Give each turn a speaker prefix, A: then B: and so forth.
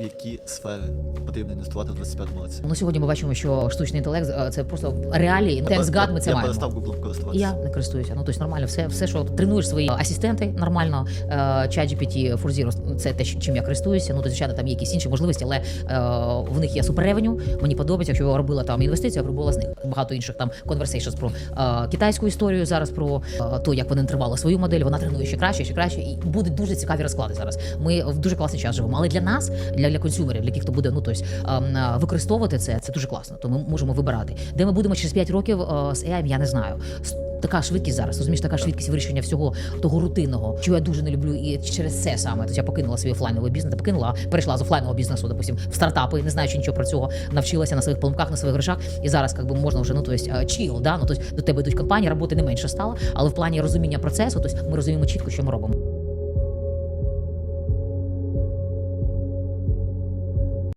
A: в які сфери потрібно інвестувати в 25-му році.
B: Ну сьогодні ми бачимо, що штучний інтелект е, це просто реалії. Thanks God ми це
A: я
B: маємо.
A: перестав Google користуватися.
B: я не користуюся. Ну тобто нормально, все, все, що тренуєш свої асистенти, нормально. Е, ChatGPT, Full це те, чим я користуюся. Ну, то, звичайно, там є якісь інші можливості, але е, в них є суперревеню. Мені подобається, якщо я робила там інвестицію, я пробувала з них багато інших там conversations про е, китайську історію зараз, про е, то, як вони тривали свою модель. Вона тренує ще краще, ще краще, і будуть дуже цікаві розклади зараз. Ми в дуже класний час живемо. Але для нас, для, для консюмерів, для тих, хто буде ну тобто, ем, е, використовувати це, це дуже класно. То ми можемо вибирати, де ми будемо через 5 років е, з AI, я не знаю. Така швидкість зараз, розумієш, така швидкість вирішення всього того рутинного, чого я дуже не люблю, і через це саме. Тобто я покинула свій офлайновий бізнес, покинула, перейшла з офлайнового бізнесу, допустим, в стартапи, не знаючи нічого про цього, навчилася на своїх помилках, на своїх грошах. І зараз як би можна вже ну то есть, чіл, да? ну, тобто, до тебе йдуть компанії, роботи не менше стало, але в плані розуміння процесу, тобто ми розуміємо чітко, що ми робимо.